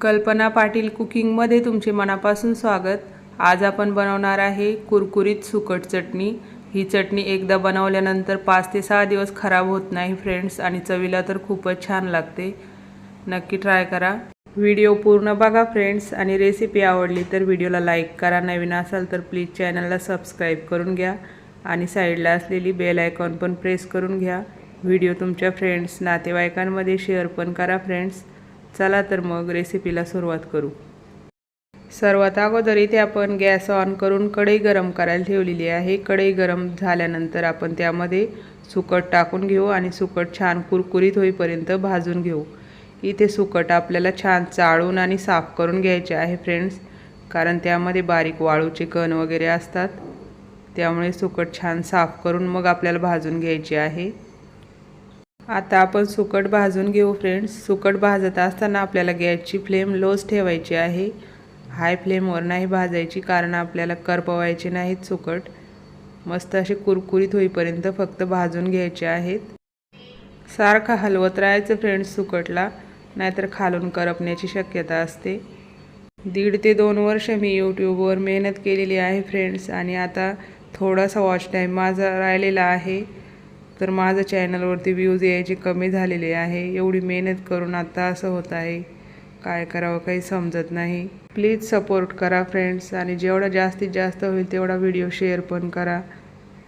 कल्पना पाटील कुकिंगमध्ये तुमचे मनापासून स्वागत. आज आपण बनवणार आहे कुरकुरीत सुकट चटणी. ही चटणी एकदा बनवल्यानंतर पाच ते सहा दिवस खराब होत नाही फ्रेंड्स आणि चवीला तर खूपच छान लागते. नक्की ट्राय करा. व्हिडिओ पूर्ण बघा फ्रेंड्स आणि रेसिपी आवडली तर व्हिडिओला लाईक करा. नवीन असाल तर प्लीज चॅनलला सबस्क्राईब करून घ्या. आणि साईडला असलेली बेल आयकॉन पण प्रेस करून घ्या. व्हिडिओ तुमच्या फ्रेंड्स नातेवाईकांमध्ये शेअर पण करा फ्रेंड्स चला तर मग रेसिपीला सुरुवात करू. सर्वात अगोदर इथे आपण गॅस ऑन करून कढई गरम करायला ठेवलेली आहे. कढई गरम झाल्यानंतर आपण त्यामध्ये सुकट टाकून घेऊ आणि सुकट छान कुरकुरीत होईपर्यंत भाजून घेऊ. इथे सुकट आपल्याला छान चाळून आणि साफ करून घ्यायचे आहे फ्रेंड्स कारण त्यामध्ये बारीक वाळूचे कण वगैरे असतात. त्यामुळे सुकट छान साफ करून मग आपल्याला भाजून घ्यायचे आहे. आता आपण सुकट भाजून घेऊ फ्रेंड्स सुकट भाजत असताना आपल्याला गॅसची फ्लेम लोच ठेवायची आहे. हाय फ्लेमवर नाही भाजायची कारण आपल्याला करपवायचे नाहीत सुकट. मस्त असे कुरकुरीत होईपर्यंत फक्त भाजून घ्यायचे आहेत. सारखं हलवत राहायचं फ्रेंड्स सुकटला. नाहीतर खालून करपण्याची शक्यता असते. दीड ते दोन वर्ष मी यूट्यूबवर मेहनत केलेली आहे फ्रेंड्स आणि आता थोडासा वॉच टाईम माझा राहिलेला आहे. तर माझं चॅनलवरती व्ह्यूज यायचे कमी झालेले आहे. एवढी मेहनत करून आता असं होत आहे. काय करावं काही समजत नाही. प्लीज सपोर्ट करा फ्रेंड्स आणि जेवढा जास्तीत जास्त होईल तेवढा व्हिडिओ शेअर पण करा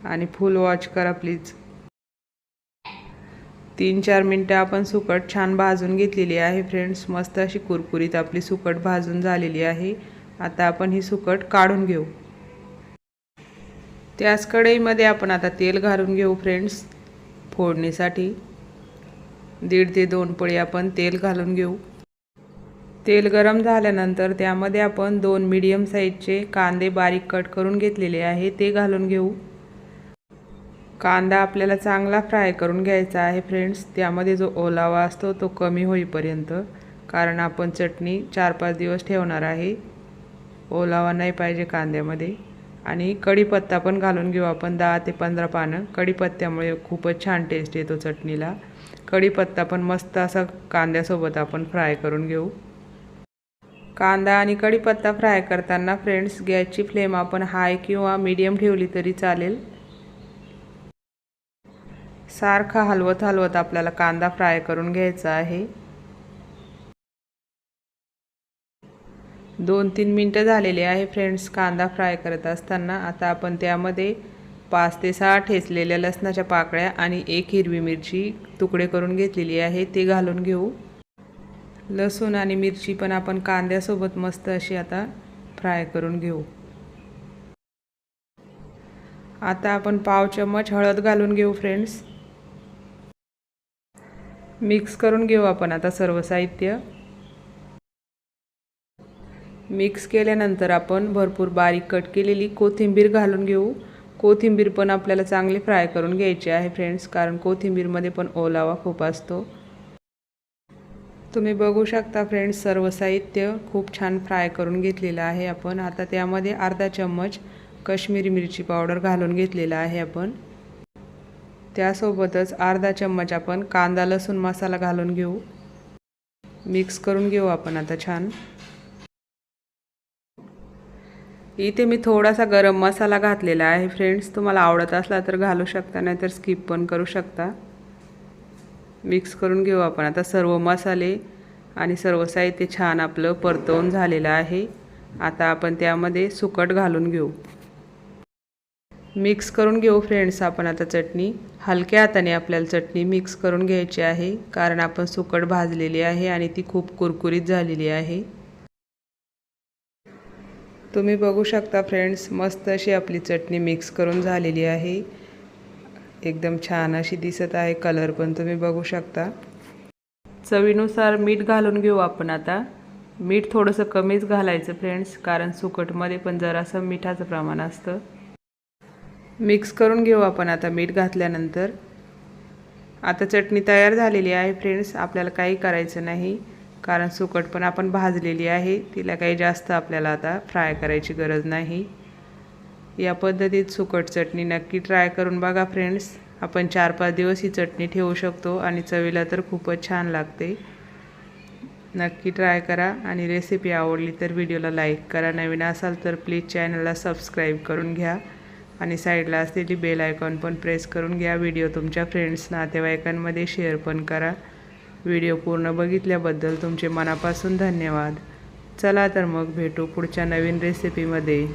आणि फुल वॉच करा प्लीज. तीन चार मिनटं आपण सुकट छान भाजून घेतलेली आहे फ्रेंड्स. मस्त अशी कुरकुरीत आपली सुकट भाजून झालेली आहे. आता आपण ही सुकट काढून घेऊ. त्याच कढईमध्ये आपण आता तेल घालून घेऊ फ्रेंड्स. फोडणीसाठी दीड ते दोन पळी आपण तेल घालून घेऊ. तेल गरम झाल्यानंतर त्यामध्ये आपण दोन मीडियम साईजचे कांदे बारीक कट करून घेतलेले आहे ते घालून घेऊ. कांदा आपल्याला चांगला फ्राय करून घ्यायचा आहे फ्रेंड्स त्यामध्ये जो ओलावा असतो तो कमी होईपर्यंत कारण आपण चटणी चार पाच दिवस ठेवणार आहे. ओलावा नाही पाहिजे कांद्यामध्ये. आणि कढीपत्ता पण घालून घेऊ आपण दहा ते पंधरा पानं. कढीपत्त्यामुळे खूपच छान टेस्ट येतो चटणीला. कढीपत्ता पण मस्त असा कांद्यासोबत आपण फ्राय करून घेऊ. कांदा आणि कढीपत्ता फ्राय करताना फ्रेंड्स गॅसची फ्लेम आपण हाय किंवा मीडियम ठेवली तरी चालेल. सारखा हलवत हलवत आपल्याला कांदा फ्राय करून घ्यायचा आहे. दोन तीन मिनटं झालेले आहे फ्रेंड्स कांदा फ्राय करत असताना. आता आपण त्यामध्ये पाच ते सहा ठेचलेल्या लसणाच्या पाकळ्या आणि एक हिरवी मिरची तुकडे करून घेतलेली आहे ते घालून घेऊ. लसूण आणि मिरची पण आपण कांद्यासोबत मस्त अशी आता फ्राय करून घेऊ. आता आपण पाव चम्मच हळद घालून घेऊ फ्रेंड्स. मिक्स करून घेऊ आपण आता सर्व साहित्य. मिक्स केल्यानंतर आपण भरपूर बारीक कट केलेली कोथिंबीर घालून घेऊ. कोथिंबीर पण आपल्याला चांगली फ्राय करून घ्यायची आहे फ्रेंड्स कारण कोथिंबीरमध्ये पण ओलावा खूप असतो. तुम्ही बघू शकता फ्रेंड्स सर्व साहित्य खूप छान फ्राय करून घेतलेलं आहे आपण. आता त्यामध्ये अर्धा चम्मच कश्मीरी मिरची पावडर घालून घेतलेला आहे आपण. त्यासोबतच अर्धा चम्मच आपण कांदा लसूण मसाला घालून घेऊ. मिक्स करून घेऊ आपण आता छान. इथे मी थोडासा गरम मसाला घातलेला आहे. फ्रेंड्स तुम्हाला आवडत असला तर घालू शकता नाहीतर स्किप पण करू शकता. मिक्स करून घेऊ आपण. आता सर्व मसाले आणि सर्व साहित्य छान आपलं परतवून झालेलं आहे. आता आपण त्यामध्ये सुकट घालून घेऊ. मिक्स करून घेऊ फ्रेंड्स आपण आता चटणी. हलक्या हाताने आपल्याला चटणी मिक्स करून घ्यायची आहे कारण आपण सुकट भाजलेली आहे आणि ती खूप कुरकुरीत झालेली आहे. तुम्ही बघू शकता फ्रेंड्स मस्त अशी आपली चटणी मिक्स करून झालेली आहे. एकदम छान अशी दिसत आहे कलर पण तुम्ही बघू शकता. चवीनुसार मीठ घालून घेऊ आपण आता. मीठ थोडंसं कमीच घालायचं फ्रेंड्स कारण सुकटमध्ये पण जरासं मिठाचं प्रमाण असतं. मिक्स करून घेऊ आपण आता मीठ घातल्यानंतर. आता चटणी तयार झालेली आहे फ्रेंड्स आपल्याला काही करायचं नाही. कारण सुकट पण आपण भाजलेली आहे. तिला काही जास्त आपल्याला आता फ्राय करायची गरज नाही. या पद्धतीत सुकट चटणी नक्की ट्राय करून बघा फ्रेंड्स आपण चार पाच दिवस ही चटणी ठेवू शकतो आणि चवीला तर खूपच छान लागते. नक्की ट्राय करा आणि रेसिपी आवडली तर व्हिडिओला लाईक करा. नवीन असाल तर प्लीज चॅनलला सबस्क्राईब करून घ्या. आणि साईडला असलेली बेल आयकॉन पण प्रेस करून घ्या. व्हिडिओ तुमच्या फ्रेंड्स नातेवाईकांमध्ये शेअर पण करा. व्हिडिओ पूर्ण बघितल्याबद्दल तुमचे मनापासून धन्यवाद. चला तर मग भेटू पुढच्या नवीन रेसिपीमध्ये